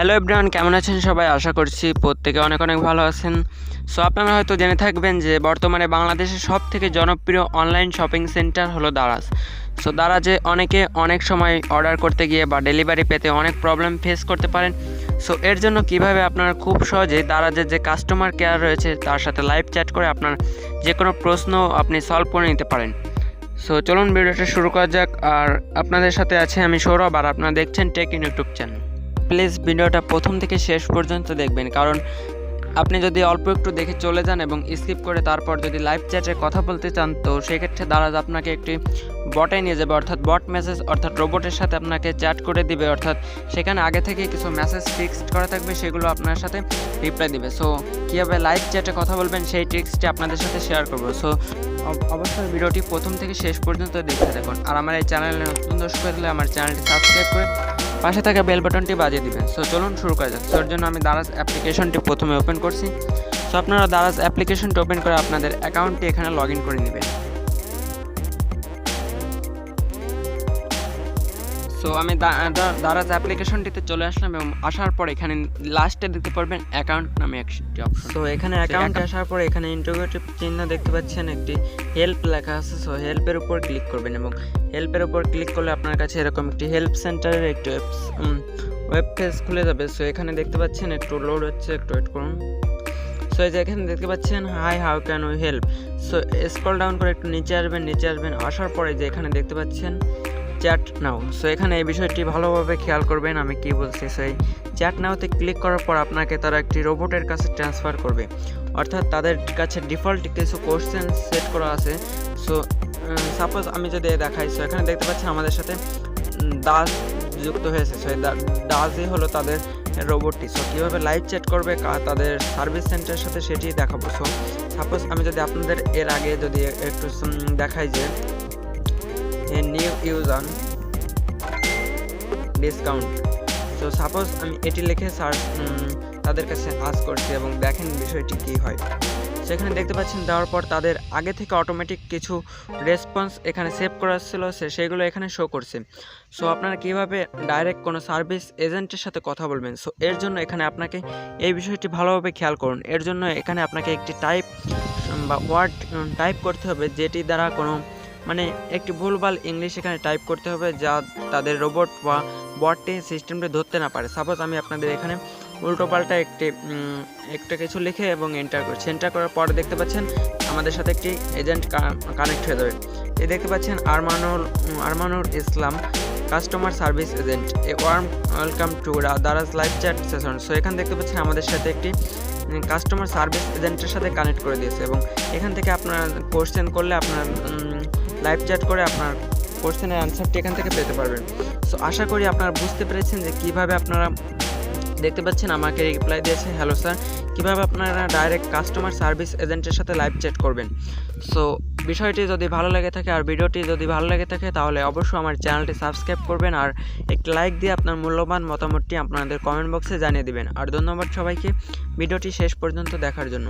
Hello everyone কেমন আছেন সবাই? আশা করছি প্রত্যেকে অনেক অনেক ভালো আছেন। সো আপনারা হয়তো জেনে থাকবেন যে বর্তমানে বাংলাদেশের সব থেকে জনপ্রিয় অনলাইন শপিং সেন্টার হলো দারাজ। সো দারাজে অনেকে অনেক সময় অর্ডার করতে গিয়ে বা ডেলিভারি পেতে অনেক প্রবলেম ফেস করতে পারেন। সো এর জন্য কীভাবে আপনারা খুব সহজেই দারাজের যে কাস্টমার কেয়ার রয়েছে, তার সাথে লাইভ চ্যাট করে আপনার যে কোনো প্রশ্ন আপনি সলভ করে নিতে পারেন। সো চলুন ভিডিওটা শুরু করা যাক। আর আপনাদের সাথে আছে আমি সৌরভ, আর আপনারা দেখছেন টেক ইউটিউব চ্যানেল প্লিজ ভিডিওটা প্রথম থেকে শেষ পর্যন্ত দেখবেন। কারণ আপনি যদি অল্প একটু দেখে চলে যান এবং স্কিপ করে তারপর যদি লাইভ চ্যাটে কথা বলতে চান, তো সেক্ষেত্রে দারাজ আপনাকে একটি বটে নিয়ে যাবে। অর্থাৎ বট মেসেজ, অর্থাৎ রোবটের সাথে আপনাকে চ্যাট করে দিবে। অর্থাৎ সেখানে আগে থেকে কিছু মেসেজ ফিক্সড করা থাকবে, সেগুলো আপনার সাথে রিপ্লাই দিবে। সো কীভাবে লাইভ চ্যাটে কথা বলবেন, সেই ট্রিক্সটি আপনাদের সাথে শেয়ার করব। সো অবশ্যই ভিডিওটি প্রথম থেকে শেষ পর্যন্ত দেখতে থাকুন। আর আমার এই চ্যানেলে নতুন দর্শক থাকলে আমার চ্যানেলটি সাবস্ক্রাইব করে পাশে থাকা বেল বাটনটি বাজিয়ে দিবেন। সো চলুন শুরু করা যাক। সোর জন্য আমি দারাজ অ্যাপ্লিকেশনটি প্রথমে ওপেন করছি। সো আপনারা দারাজ অ্যাপ্লিকেশনটি ওপেন করে আপনাদের অ্যাকাউন্টটি এখানে লগ ইন করে নেবেন। সো আমি দারাজ অ্যাপ্লিকেশনটিতে চলে আসলাম এবং আসার পর এখানে লাস্টে দেখতে পারবেন অ্যাকাউন্ট নামে একটি অপশন সো এখানে অ্যাকাউন্ট আসার পর এখানে ইন্টারোগেটিভ চিহ্ন দেখতে পাচ্ছেন একটি হেল্প লেখা আছে। সো হেল্পের উপর ক্লিক করবেন এবং হেল্পের উপর ক্লিক করলে আপনার কাছে এরকম একটি হেল্প সেন্টারের একটি ওয়েব পেজ খুলে যাবে। সো এখানে দেখতে পাচ্ছেন একটু লোড হচ্ছে একটু ওয়েট করুন। সো এই যে এখানে দেখতে পাচ্ছেন hi how can we help so scroll down করে একটু নিচে আসবেন নিচে আসবেন আসার পরে যে এখানে দেখতে পাচ্ছেন চ্যাট নাও। সো এখানে এই বিষয়টি ভালোভাবে খেয়াল করবেন, আমি কি বলছি? সেই চ্যাট নাওতে ক্লিক করার পর আপনাকে তারা একটি রোবটের কাছে ট্রান্সফার করবে। অর্থাৎ তাদের কাছে ডিফল্ট কিছু কোশ্চেন সেট করা আছে। সো সাপোজ আমি যদি দেখাই সো এখানে দেখতে পাচ্ছি আমাদের সাথে দাস যুক্ত হয়েছে। সো দাসই হলো তাদের রোবটটি। সো কীভাবে লাইভ চ্যাট করবে, কা- তাদের সার্ভিস সেন্টারের সাথে সেটি দেখাবো। সো সাপোজ আমি যদি আপনাদের এর আগে যদি একটু দেখাই যে নিউ ইউজার ডিসকাউন্ট তো সাপোজ আমি এটি লিখে সার্চ তাদের কাছে আস করছি এবং দেখেন বিষয়টি কী হয়। সেখানে দেখতে পাচ্ছেন দেওয়ার পর তাদের আগে থেকে অটোমেটিক কিছু রেসপন্স এখানে সেভ করা ছিল সেগুলো এখানে শো করছে। সো আপনারা কীভাবে ডাইরেক্ট কোনো সার্ভিস এজেন্টের সাথে কথা বলবেন? সো এর জন্য এখানে আপনাকে এই বিষয়টি ভালোভাবে খেয়াল করুন। এর জন্য এখানে আপনাকে একটি টাইপ বা ওয়ার্ড টাইপ করতে হবে যেটি দ্বারা কোনো মানে একটি ভুলভাল ইংলিশ এখানে টাইপ করতে হবে যা তাদের রোবট বা বটটি সিস্টেমটি ধরতে না পারে। সাপোজ আমি আপনাদের এখানে উল্টোপাল্টা একটি একটা কিছু লিখে এবং এন্টার করছি। এন্টার করার পর দেখতে পাচ্ছেন আমাদের সাথে একটি এজেন্ট কানেক্ট হয়ে যাবে। এ দেখতে পাচ্ছেন Armanul um, Armanur Islam customer service agent a warm welcome to Daraz live chat session so এখানে দেখতে পাচ্ছেন আমাদের সাথে একটি কাস্টমার সার্ভিস এজেন্টের সাথে কানেক্ট করে দিয়েছে এবং এখান থেকে আপনার কোশ্চেন করলে আপনার লাইভ চ্যাট করে আপনার কোশ্চেনের অ্যান্সারটি এখান থেকে পেতে পারবেন। সো আশা করি আপনারা বুঝতে পেরেছেন যে কীভাবে আপনারা দেখতে পাচ্ছেন, আমাকে রিপ্লাই দিয়েছে হ্যালো স্যার কীভাবে আপনারা ডাইরেক্ট কাস্টমার সার্ভিস এজেন্টের সাথে লাইভ চ্যাট করবেন। সো বিষয়টি যদি ভালো লেগে থাকে আর ভিডিওটি যদি ভালো লেগে থাকে, তাহলে অবশ্যই আমার চ্যানেলটি সাবস্ক্রাইব করবেন আর একটি লাইক দিয়ে আপনার মূল্যবান মতামতটি আপনাদের কমেন্ট বক্সে জানিয়ে দিবেন। আর ধন্যবাদ সবাইকে। ভিডিওটি শেষ পর্যন্ত দেখার জন্য।